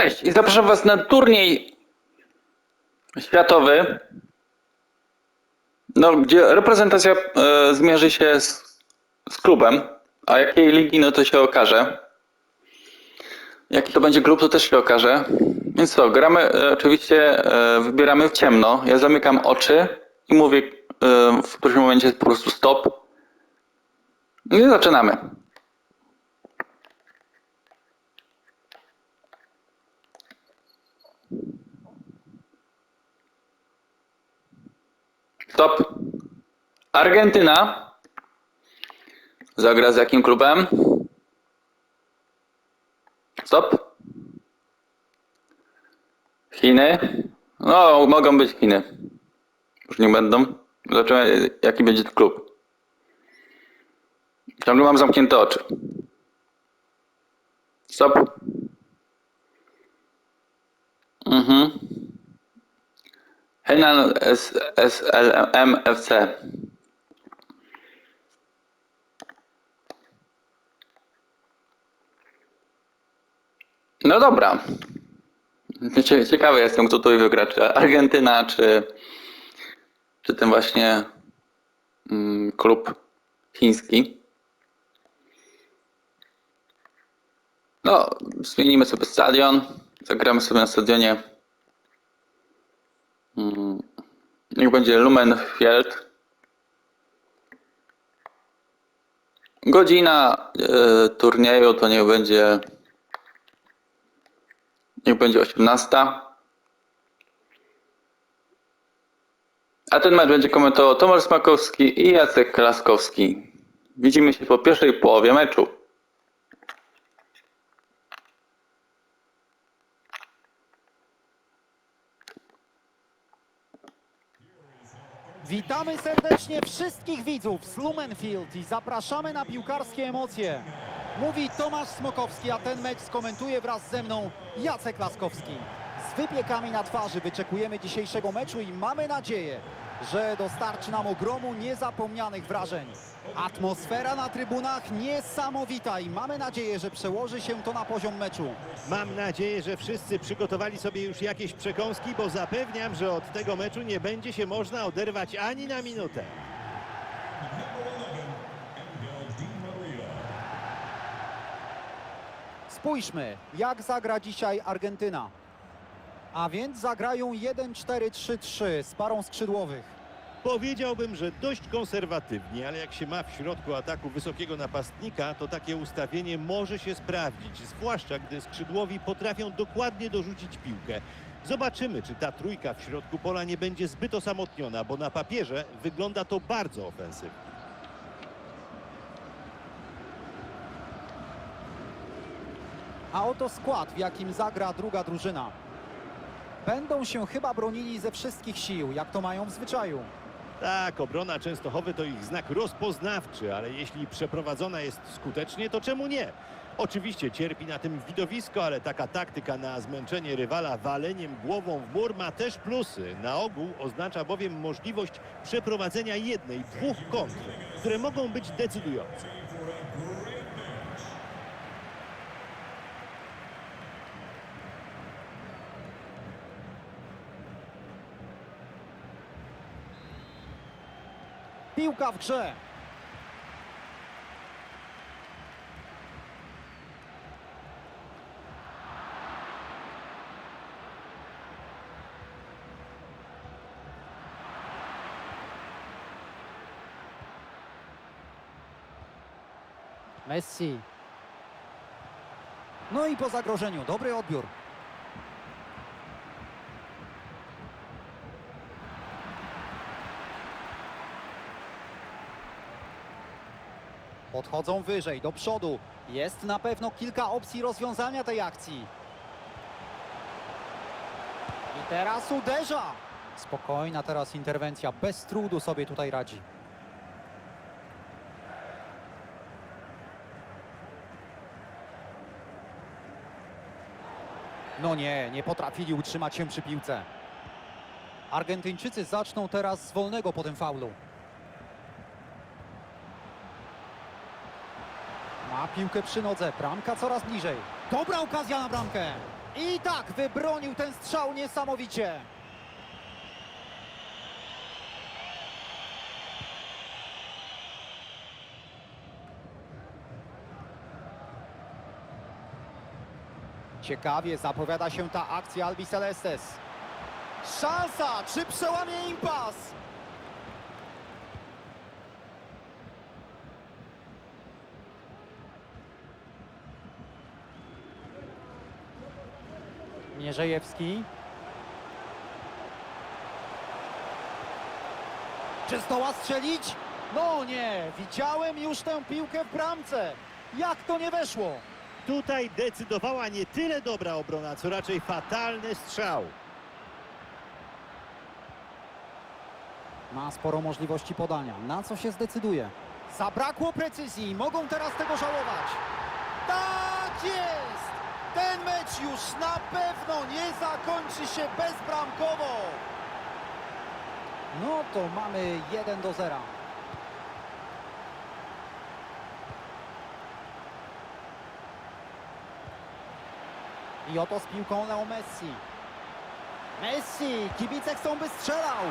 Cześć i zapraszam Was na turniej światowy, no, gdzie reprezentacja e, zmierzy się z, z klubem, a jakiej ligi, no to się okaże. Jaki to będzie klub, to też się okaże. Więc co, gramy, e, oczywiście e, wybieramy w ciemno. Ja zamykam oczy i mówię e, w którymś momencie po prostu stop. I zaczynamy. Stop. Argentyna. Zagra z jakim klubem? Stop. Chiny. No, mogą być Chiny. Już nie będą. Zobaczymy, jaki będzie klub. Ciągle mam zamknięte oczy. Stop. Mhm. Henan SLM FC. No dobra. Cie- Ciekawy jestem, kto tutaj wygra. Czy Argentyna, czy, czy ten właśnie mm, klub chiński. No, zmienimy sobie stadion. Zagramy sobie na stadionie. Niech będzie Lumenfield. Godzina e, turnieju to niech będzie niech będzie 18. A ten mecz będzie komentował Tomasz Smakowski i Jacek Klaskowski. Widzimy się po pierwszej połowie meczu. Witamy serdecznie wszystkich widzów z Lumenfield i zapraszamy na piłkarskie emocje. Mówi Tomasz Smokowski, a ten mecz skomentuje wraz ze mną Jacek Laskowski. Z wypiekami na twarzy wyczekujemy dzisiejszego meczu i mamy nadzieję, że dostarczy nam ogromu niezapomnianych wrażeń. Atmosfera na trybunach niesamowita i mamy nadzieję, że przełoży się to na poziom meczu. Mam nadzieję, że wszyscy przygotowali sobie już jakieś przekąski, bo zapewniam, że od tego meczu nie będzie się można oderwać ani na minutę. Spójrzmy, jak zagra dzisiaj Argentyna. A więc zagrają 1-4-3-3 z parą skrzydłowych. Powiedziałbym, że dość konserwatywnie, ale jak się ma w środku ataku wysokiego napastnika, to takie ustawienie może się sprawdzić, zwłaszcza gdy skrzydłowi potrafią dokładnie dorzucić piłkę. Zobaczymy, czy ta trójka w środku pola nie będzie zbyt osamotniona, bo na papierze wygląda to bardzo ofensywnie. A oto skład, w jakim zagra druga drużyna. Będą się chyba bronili ze wszystkich sił, jak to mają w zwyczaju. Tak, obrona Częstochowy to ich znak rozpoznawczy, ale jeśli przeprowadzona jest skutecznie, to czemu nie? Oczywiście cierpi na tym widowisko, ale taka taktyka na zmęczenie rywala waleniem głową w mur ma też plusy. Na ogół oznacza bowiem możliwość przeprowadzenia jednej, dwóch kontr, które mogą być decydujące. Piłka w grze. Messi. No i po zagrożeniu, dobry odbiór. Podchodzą wyżej, do przodu. Jest na pewno kilka opcji rozwiązania tej akcji. I teraz uderza. Spokojna teraz interwencja, bez trudu sobie tutaj radzi. No nie, nie potrafili utrzymać się przy piłce. Argentyńczycy zaczną teraz z wolnego po tym faulu. Ma piłkę przy nodze, bramka coraz bliżej. Dobra okazja na bramkę. I tak wybronił ten strzał niesamowicie. Ciekawie zapowiada się ta akcja Albi Celestes. Szansa! Czy przełamie impas? Mierzejewski. Czy zdoła strzelić? No nie, widziałem już tę piłkę w bramce. Jak to nie weszło? Tutaj decydowała nie tyle dobra obrona, co raczej fatalny strzał. Ma sporo możliwości podania. Na co się zdecyduje? Zabrakło precyzji. Mogą teraz tego żałować. Tak jest! Ten mecz już na pewno nie zakończy się bezbramkowo. No to mamy 1 do 0. I oto z piłką Leo Messi. Messi, kibice chcą by strzelał.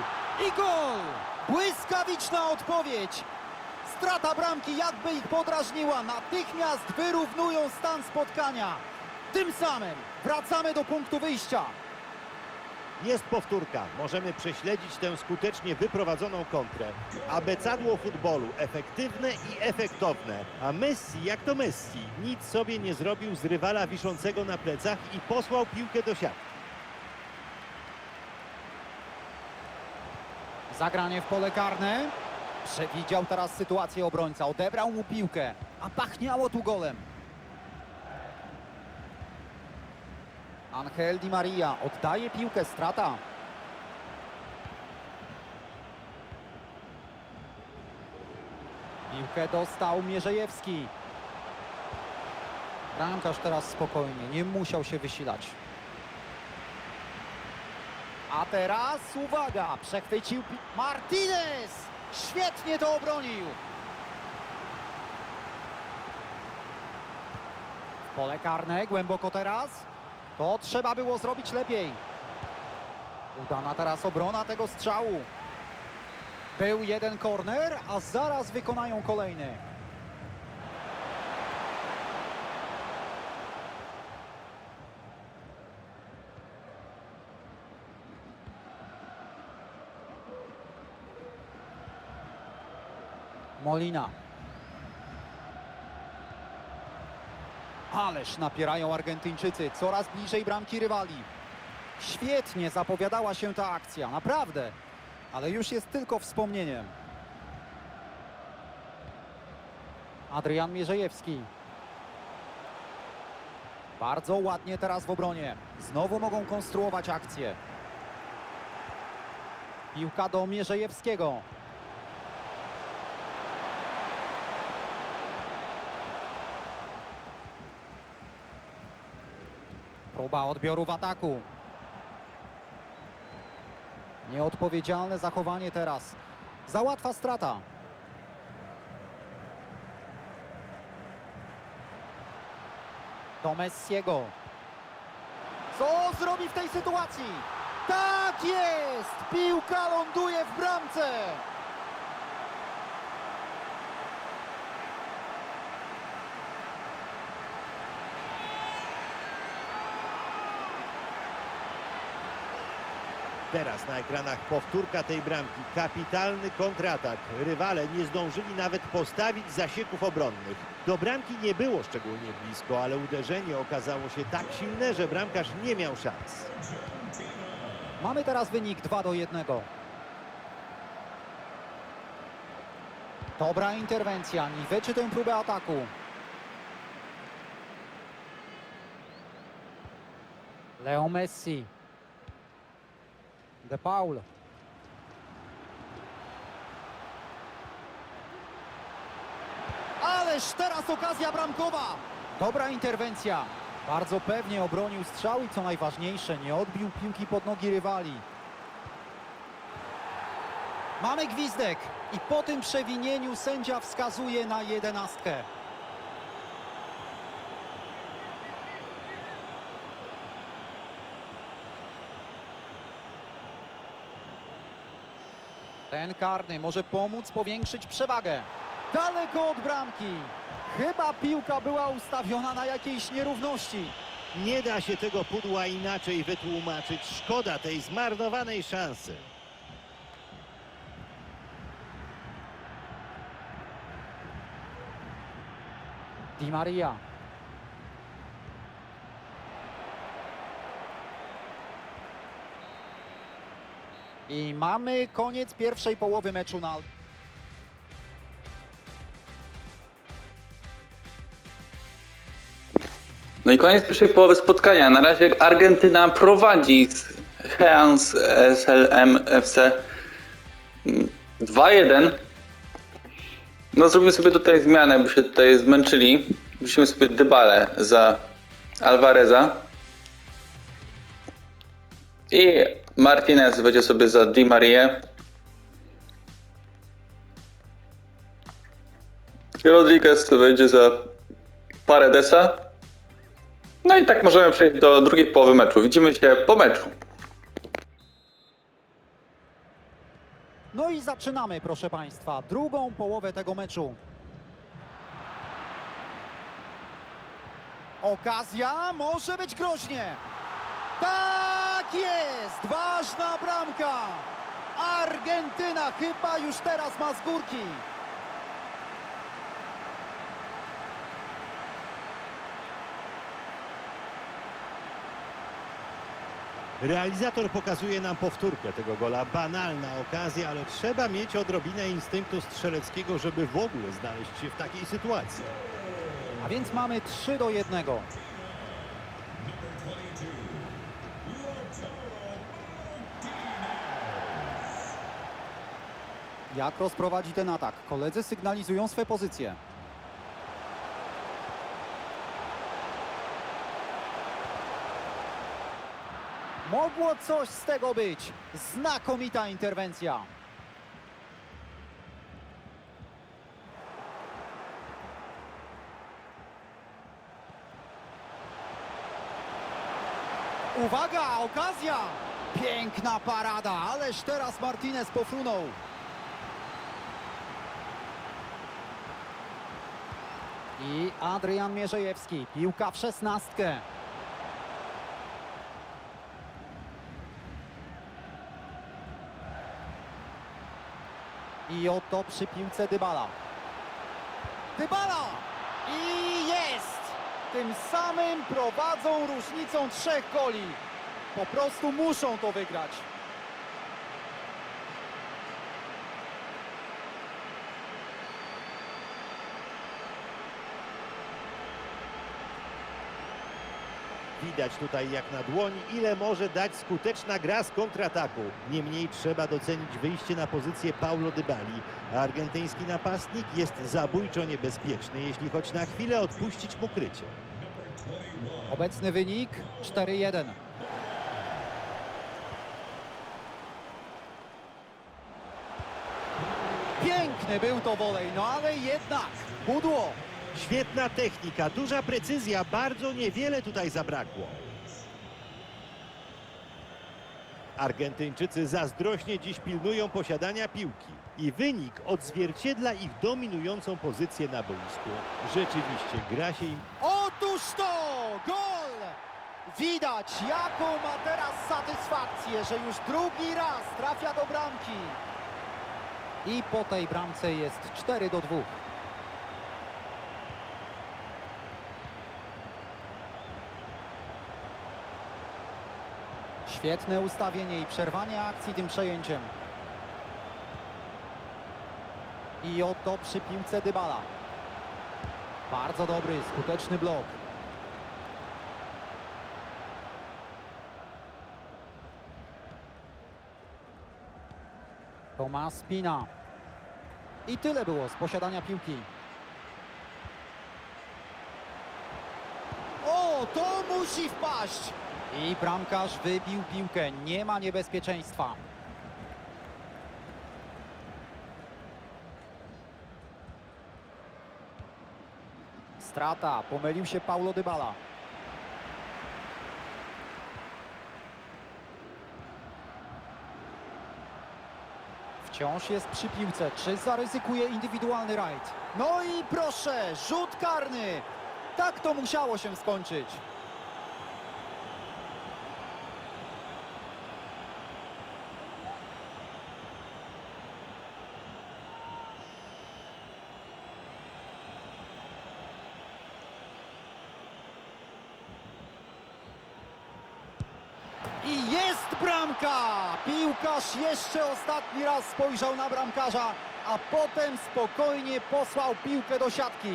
I gol! Błyskawiczna odpowiedź. Strata bramki jakby ich podrażniła. Natychmiast wyrównują stan spotkania. Tym samym wracamy do punktu wyjścia. Jest powtórka. Możemy prześledzić tę skutecznie wyprowadzoną kontrę. Abecadło futbolu. Efektywne i efektowne. A Messi, jak to Messi, nic sobie nie zrobił z rywala wiszącego na plecach i posłał piłkę do siatki. Zagranie w pole karne. Przewidział teraz sytuację obrońca. Odebrał mu piłkę, a pachniało tu golem. Angel Di Maria oddaje piłkę, strata. Piłkę dostał Mierzejewski. Bramkarz teraz spokojnie, nie musiał się wysilać. A teraz uwaga, przechwycił Martinez! Świetnie to obronił. Pole karne, głęboko teraz. To trzeba było zrobić lepiej. Udana teraz obrona tego strzału. Był jeden korner, a zaraz wykonają kolejny. Molina. Ależ napierają Argentyńczycy, coraz bliżej bramki rywali. Świetnie zapowiadała się ta akcja, naprawdę. Ale już jest tylko wspomnieniem. Adrian Mierzejewski. Bardzo ładnie teraz w obronie. Znowu mogą konstruować akcję. Piłka do Mierzejewskiego. Próba odbioru w ataku. Nieodpowiedzialne zachowanie teraz. Za łatwa strata. Do Messiego. Co zrobi w tej sytuacji? Tak jest! Piłka ląduje w bramce. Teraz na ekranach powtórka tej bramki. Kapitalny kontratak. Rywale nie zdążyli nawet postawić zasieków obronnych. Do bramki nie było szczególnie blisko, ale uderzenie okazało się tak silne, że bramkarz nie miał szans. Mamy teraz wynik 2 do 1. Dobra interwencja, niweczy tę próbę ataku. Leo Messi. De Paul. Ależ teraz okazja bramkowa. Dobra interwencja. Bardzo pewnie obronił strzał i co najważniejsze, nie odbił piłki pod nogi rywali. Mamy gwizdek i po tym przewinieniu sędzia wskazuje na jedenastkę. Ten karny może pomóc powiększyć przewagę. Daleko od bramki. Chyba piłka była ustawiona na jakiejś nierówności. Nie da się tego pudła inaczej wytłumaczyć. Szkoda tej zmarnowanej szansy. Di Maria. I mamy koniec pierwszej połowy meczu na No i koniec pierwszej połowy spotkania. Na razie Argentyna prowadzi z Heans SLM FC 2-1. No zrobimy sobie tutaj zmianę, bo się tutaj zmęczyli. Musimy sobie Dybale za Alvareza. I Martinez będzie sobie za Di Maria. Rodriguez będzie za Paredesa. No i tak możemy przejść do drugiej połowy meczu. Widzimy się po meczu. No i zaczynamy, proszę Państwa, drugą połowę tego meczu. Okazja może być groźnie. Tak jest! Ważna bramka! Argentyna chyba już teraz ma z górki. Realizator pokazuje nam powtórkę tego gola. Banalna okazja, ale trzeba mieć odrobinę instynktu strzeleckiego, żeby w ogóle znaleźć się w takiej sytuacji. A więc mamy 3 do 1. Jak rozprowadzi ten atak? Koledzy sygnalizują swe pozycje. Mogło coś z tego być. Znakomita interwencja. Uwaga, okazja! Piękna parada, ależ teraz Martinez pofrunął. I Adrian Mierzejewski, piłka w szesnastkę. I oto przy piłce Dybala. Dybala! I jest! Tym samym prowadzą różnicą trzech goli. Po prostu muszą to wygrać. Widać tutaj jak na dłoni, ile może dać skuteczna gra z kontrataku. Niemniej trzeba docenić wyjście na pozycję Paulo Dybali. Argentyński napastnik jest zabójczo niebezpieczny, jeśli choć na chwilę odpuścić mu krycie. Obecny wynik 4-1. Piękny był to wolej, no ale jednak pudło. Świetna technika, duża precyzja, bardzo niewiele tutaj zabrakło. Argentyńczycy zazdrośnie dziś pilnują posiadania piłki i wynik odzwierciedla ich dominującą pozycję na boisku. Rzeczywiście gra się im Otóż to! Gol! Widać, jaką ma teraz satysfakcję, że już drugi raz trafia do bramki. I po tej bramce jest 4 do 2. Świetne ustawienie i przerwanie akcji tym przejęciem. I oto przy piłce Dybala. Bardzo dobry, skuteczny blok. Tomas Pina. I tyle było z posiadania piłki. O, to musi wpaść! I bramkarz wybił piłkę. Nie ma niebezpieczeństwa. Strata. Pomylił się Paulo Dybala. Wciąż jest przy piłce. Czy zaryzykuje indywidualny rajd? No i proszę, rzut karny. Tak to musiało się skończyć. I jest bramka! Piłkarz jeszcze ostatni raz spojrzał na bramkarza, a potem spokojnie posłał piłkę do siatki.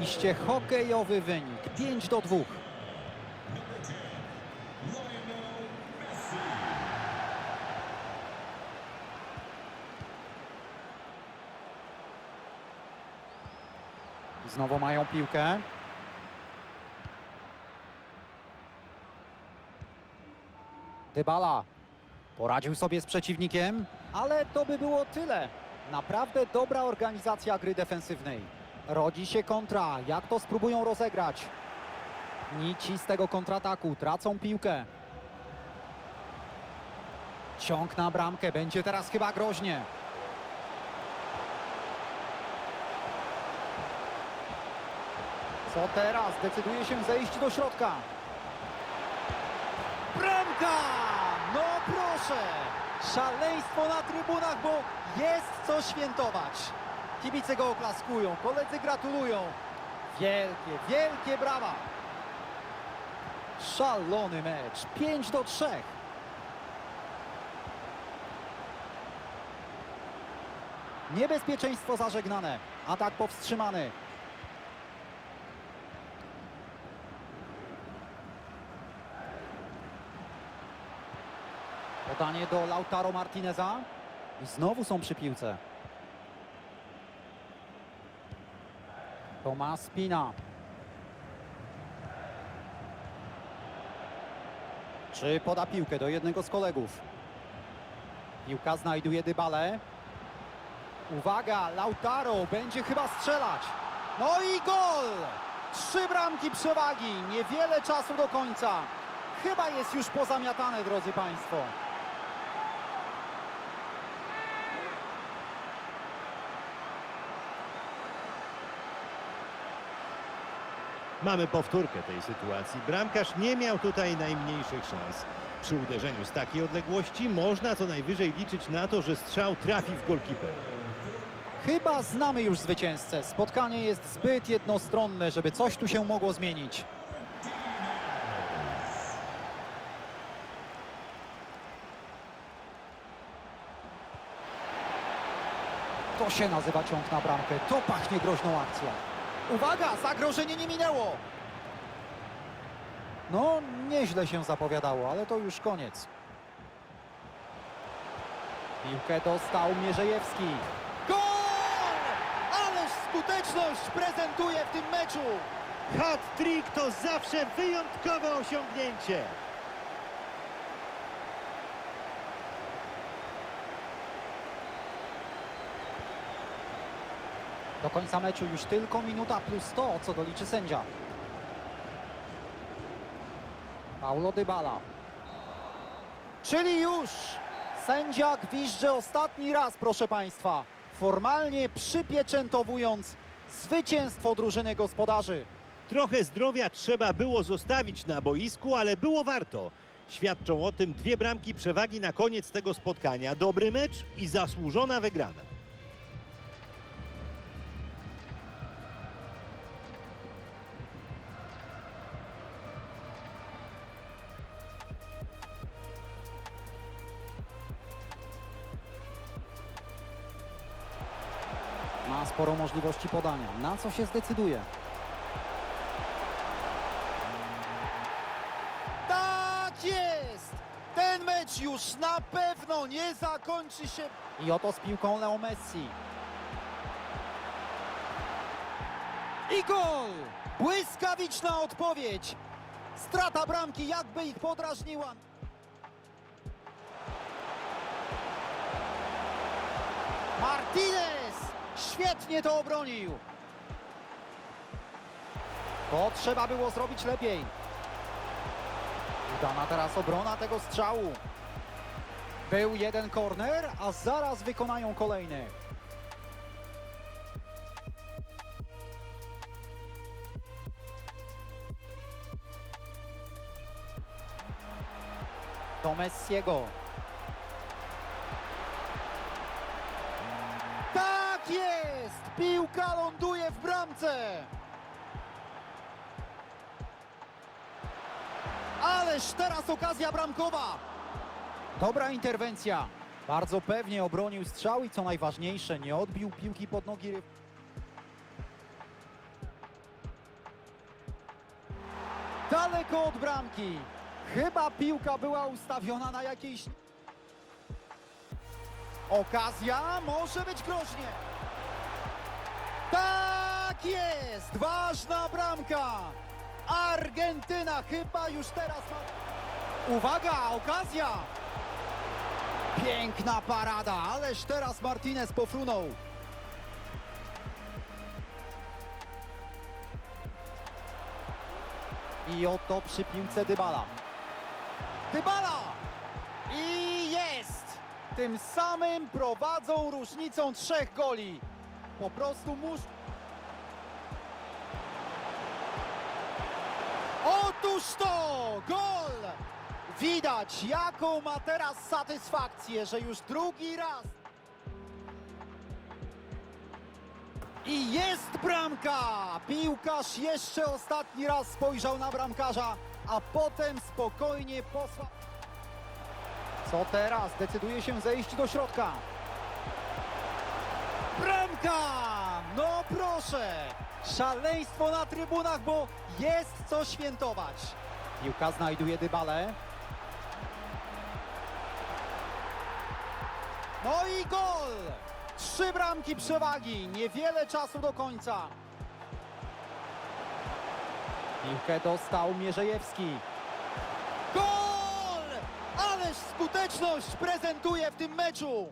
Iście hokejowy wynik 5 do 2. Znowu mają piłkę. Dybala poradził sobie z przeciwnikiem, ale to by było tyle. Naprawdę dobra organizacja gry defensywnej. Rodzi się kontra. Jak to spróbują rozegrać? Nici z tego kontrataku tracą piłkę. Ciąg na bramkę. Będzie teraz chyba groźnie. Co teraz? Decyduje się zejść do środka. Bramka! No proszę! Szaleństwo na trybunach, bo jest co świętować. Kibice go oklaskują, koledzy gratulują. Wielkie, wielkie brawa! Szalony mecz. 5 do 3. Niebezpieczeństwo zażegnane. Atak powstrzymany. Podanie do Lautaro Martineza. I znowu są przy piłce. Tomas Pina. Czy poda piłkę do jednego z kolegów? Piłka znajduje Dybale. Uwaga, Lautaro będzie chyba strzelać. No i gol! Trzy bramki przewagi, niewiele czasu do końca. Chyba jest już pozamiatane, drodzy Państwo. Mamy powtórkę tej sytuacji. Bramkarz nie miał tutaj najmniejszych szans. Przy uderzeniu z takiej odległości można co najwyżej liczyć na to, że strzał trafi w golkiper. Chyba znamy już zwycięzcę. Spotkanie jest zbyt jednostronne, żeby coś tu się mogło zmienić. To się nazywa ciąg na bramkę. To pachnie groźną akcją. Uwaga, zagrożenie nie minęło. No, nieźle się zapowiadało, ale to już koniec. Piłkę dostał Mierzejewski. Gol! Ależ skuteczność prezentuje w tym meczu. Hat-trick to zawsze wyjątkowe osiągnięcie. Do końca meczu już tylko minuta plus 100, co doliczy sędzia. Paulo Dybala. Czyli już sędzia gwizdże ostatni raz, proszę Państwa. Formalnie przypieczętowując zwycięstwo drużyny gospodarzy. Trochę zdrowia trzeba było zostawić na boisku, ale było warto. Świadczą o tym dwie bramki przewagi na koniec tego spotkania. Dobry mecz i zasłużona wygrana. Możliwości podania. Na co się zdecyduje? Tak jest! Ten mecz już na pewno nie zakończy się. I oto z piłką Leo Messi. I gol! Błyskawiczna odpowiedź. Strata bramki jakby ich podrażniła. Martinez! Świetnie to obronił. To trzeba było zrobić lepiej. Udana teraz obrona tego strzału. Był jeden korner, a zaraz wykonają kolejny. Do Messiego. Piłka ląduje w bramce! Ależ teraz okazja bramkowa! Dobra interwencja. Bardzo pewnie obronił strzał i co najważniejsze, nie odbił piłki pod nogi. Daleko od bramki. Chyba piłka była ustawiona na jakiejś... Okazja może być groźnie. Tak jest! Ważna bramka! Argentyna chyba już teraz ma... Uwaga, okazja! Piękna parada, ależ teraz Martinez pofrunął. I oto przy piłce Dybala. Dybala! I jest! Tym samym prowadzą różnicą trzech goli. Po prostu musz... Otóż to! Gol! Widać, jaką ma teraz satysfakcję, że już drugi raz. I jest bramka! Piłkarz jeszcze ostatni raz spojrzał na bramkarza, a potem spokojnie posłał. Co teraz? Decyduje się zejść do środka. Bramka! No proszę! Szaleństwo na trybunach, bo jest co świętować. Piłka znajduje Dybale. No i gol! Trzy bramki przewagi, niewiele czasu do końca. Piłkę dostał Mierzejewski. Gol! Ależ skuteczność prezentuje w tym meczu.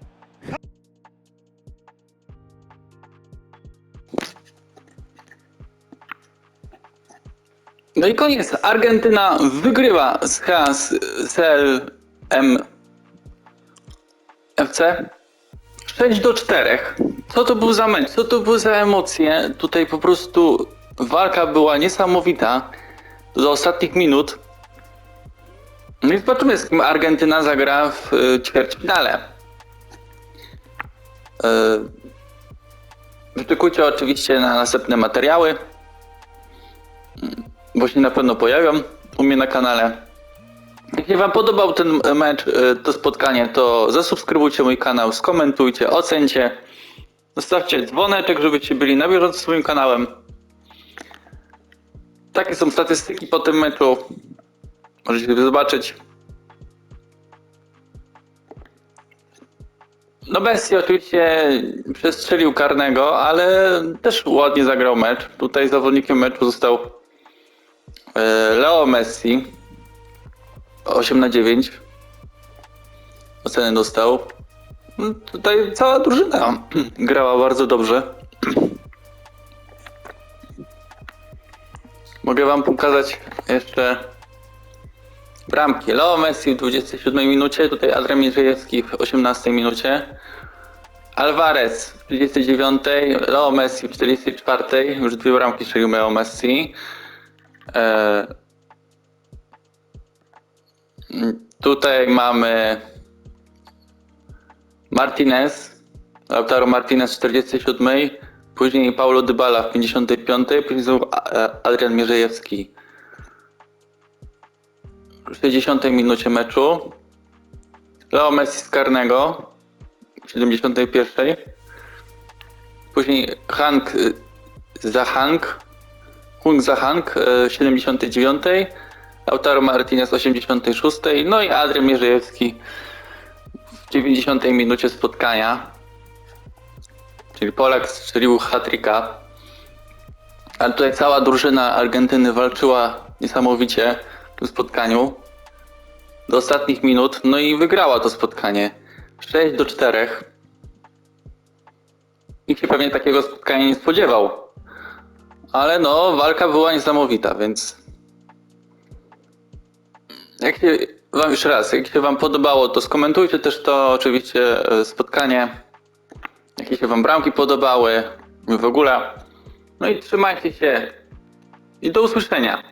No i koniec. Argentyna wygrywa z Has CLM FC 6 do 4. Co to był za mecz? Co to były za emocje? Tutaj po prostu walka była niesamowita do ostatnich minut. No i zobaczymy, z kim Argentyna zagra w y, ćwierćfinale. Yy, Wyczekujcie oczywiście na następne materiały się na pewno pojawią u mnie na kanale. Jeśli Wam podobał ten mecz, y, to spotkanie, to zasubskrybujcie mój kanał, skomentujcie, ocencie, zostawcie dzwoneczek, żebyście byli na bieżąco z moim kanałem. Takie są statystyki po tym meczu. Możecie zobaczyć. No Bessi oczywiście przestrzelił karnego, ale też ładnie zagrał mecz. Tutaj zawodnikiem meczu został Leo Messi 8 na 9 ocenę dostał. No, Tutaj cała drużyna grała bardzo dobrze. Mogę wam pokazać jeszcze bramki. Leo Messi w 27 minucie, tutaj Adrian Mierzejewski w 18 minucie. Alvarez w 39, Leo Messi w 44, już dwie bramki strzelił Leo Messi. E, Tutaj mamy Martinez, Lautaro Martinez w 47, później Paulo Dybala w 55, później znowu e, Adrian Mierzejewski w 60 minucie meczu, Leo Messi z karnego w 71, później Hank y, Zahang Hung Zahang w 79, Lautaro Martinez w 86, no i Adrian Mierzejewski w 90 minucie spotkania. Czyli Polak strzelił hat-tricka. Ale tutaj cała drużyna Argentyny walczyła niesamowicie w tym spotkaniu. Do ostatnich minut, no i wygrała to spotkanie. 6 do 4. nikt się pewnie takiego spotkania nie spodziewał. Ale no, walka była niesamowita, więc jak się wam jeszcze raz, jak się wam podobało, to skomentujcie też to oczywiście e, spotkanie. Jakie się wam bramki podobały w ogóle. No i trzymajcie się i do usłyszenia.